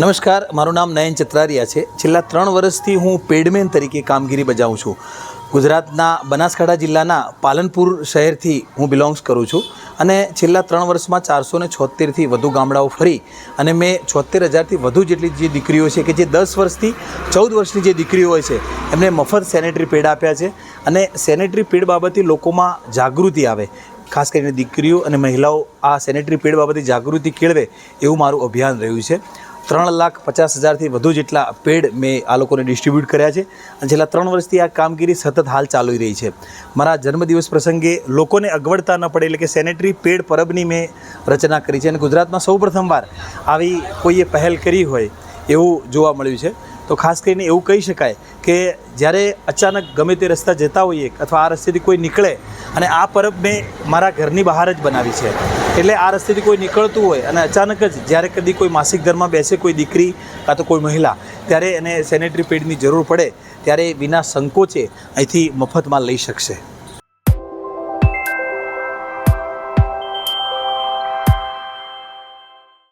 નમસ્કાર, મારું નામ નયન ચત્રારિયા છે. છેલ્લા ત્રણ વર્ષથી હું પેડમેન તરીકે કામગીરી બજાવું છું. ગુજરાતના બનાસકાંઠા જિલ્લાના પાલનપુર શહેરથી હું બિલોંગ્સ કરું છું અને છેલ્લા ત્રણ વર્ષમાં ચારસો ને છોતેરથી વધુ ગામડાઓ ફરી અને મેં છોતેર હજારથી વધુ જેટલી જે દીકરીઓ છે કે જે દસ વર્ષથી ચૌદ વર્ષની જે દીકરીઓ હોય છે, એમને મફત સેનેટરી પેડ આપ્યા છે અને સેનેટરી પેડ બાબતે લોકોમાં જાગૃતિ આવે. ખાસ કરીને દીકરીઓ અને મહિલાઓ આ સેનેટરી પેડ બાબતે જાગૃતિ કેળવે એવું મારું અભિયાન રહ્યું છે. ત્રણ લાખ પચાસ હજારથી વધુ જેટલા પેડ મેં આ લોકોને ડિસ્ટ્રીબ્યુટ કર્યા છે. અને છેલ્લા ત્રણ વર્ષથી આ કામગીરી સતત હાલ ચાલુ રહી છે. મારા જન્મદિવસ પ્રસંગે લોકોને અગવડતા ન પડે એટલે કે સેનેટરી પેડ પરબની મેં રચના કરી છે. અને ગુજરાતમાં સૌ પ્રથમવાર આવી કોઈએ પહેલ કરી હોય એવું જોવા મળ્યું છે. તો ખાસ કરીને એવું કહી શકાય કે જ્યારે અચાનક ગમે તે રસ્તા જતા હોઈએ અથવા આ રસ્તેથી કોઈ નીકળે અને આ પરબ મેં મારા ઘરની બહાર જ બનાવી છે. એટલે આ રસ્તેથી કોઈ નીકળતું હોય અને અચાનક જ જ્યારે કદી કોઈ માસિક ધર્મમાં બેસે કોઈ દીકરી કાં તો કોઈ મહિલા, ત્યારે એને સેનેટરી પેડની જરૂર પડે, ત્યારે વિના સંકોચે અહીંથી મફતમાં લઈ શકશે.